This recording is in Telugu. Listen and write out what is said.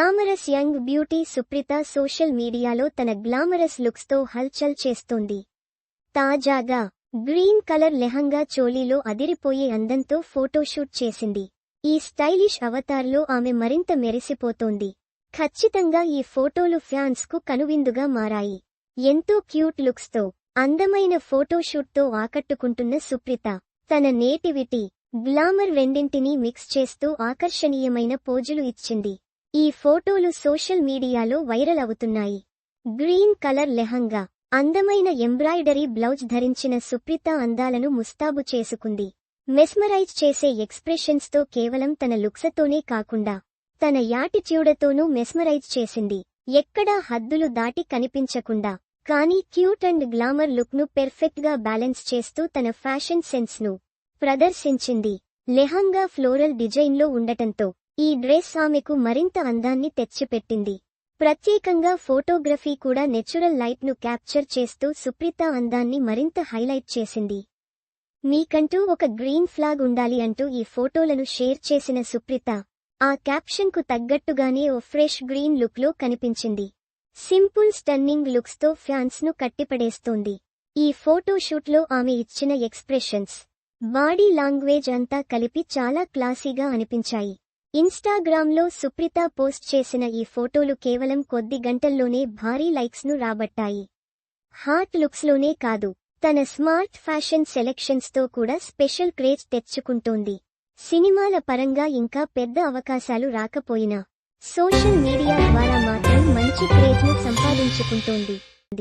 Glamorous young beauty Supritha social మీడియాలో తన గ్లామరస్ లుక్స్తో హల్చల్ చేస్తోంది. తాజాగా గ్రీన్ కలర్ లెహంగా చోలీలో అదిరిపోయే అందంతో ఫోటోషూట్ చేసింది. ఈ స్టైలిష్ అవతార్లో ఆమె మరింత మెరిసిపోతోంది. ఖచ్చితంగా ఈ ఫోటోలు ఫ్యాన్స్కు కనువిందుగా మారాయి. ఎంతో క్యూట్ లుక్స్తో అందమైన ఫోటోషూట్తో ఆకట్టుకుంటున్న సుప్రిత తన నేటివిటీ గ్లామర్ రెండింటినీ మిక్స్ చేస్తూ ఆకర్షణీయమైన పోజులు ఇచ్చింది. ఈ ఫోటోలు సోషల్ మీడియాలో వైరల్ అవుతున్నాయి. గ్రీన్ కలర్ లెహంగా అందమైన ఎంబ్రాయిడరీ బ్లౌజ్ ధరించిన సుప్రిత అందాలను ముస్తాబు చేసుకుంది. మెస్మరైజ్ చేసే ఎక్స్ప్రెషన్స్తో కేవలం తన లుక్సతోనే కాకుండా తన యాటిట్యూడతోనూ మెస్మరైజ్ చేసింది. ఎక్కడా హద్దులు దాటి కనిపించకుండా కానీ క్యూట్ అండ్ గ్లామర్ లుక్ను పెర్ఫెక్ట్గా బ్యాలెన్స్ చేస్తూ తన ఫ్యాషన్ సెన్స్ను ప్రదర్శించింది. లెహంగా ఫ్లోరల్ డిజైన్లో ఉండటంతో ఈ డ్రెస్ ఆమెకు మరింత అందాన్ని తెచ్చిపెట్టింది. ప్రత్యేకంగా ఫోటోగ్రఫీ కూడా నెచురల్ లైట్ను క్యాప్చర్ చేస్తూ సుప్రీత అందాన్ని మరింత హైలైట్ చేసింది. మీకంటూ ఒక గ్రీన్ ఫ్లాగ్ ఉండాలి అంటూ ఈ ఫోటోలను షేర్ చేసిన సుప్రీత ఆ క్యాప్షన్కు తగ్గట్టుగానే ఓ ఫ్రెష్ గ్రీన్ లుక్లో కనిపించింది. సింపుల్ స్టన్నింగ్ లుక్స్తో ఫ్యాన్స్ను కట్టిపడేస్తోంది. ఈ ఫోటోషూట్లో ఆమె ఇచ్చిన ఎక్స్ప్రెషన్స్ బాడీ లాంగ్వేజ్ అంతా కలిపి చాలా క్లాసీగా అనిపించాయి. ఇన్స్టాగ్రామ్లో సుప్రీత పోస్ట్ చేసిన ఈ ఫోటోలు కేవలం కొద్ది గంటల్లోనే భారీ లైక్స్ను రాబట్టాయి. హాట్ లుక్స్లోనే కాదు తన స్మార్ట్ ఫ్యాషన్ సెలెక్షన్స్తో కూడా స్పెషల్ క్రేజ్ తెచ్చుకుంటోంది. సినిమాల పరంగా ఇంకా పెద్ద అవకాశాలు రాకపోయినా సోషల్ మీడియా ద్వారా మాత్రం మంచి క్రేజ్ను సంపాదించుకుంటోంది.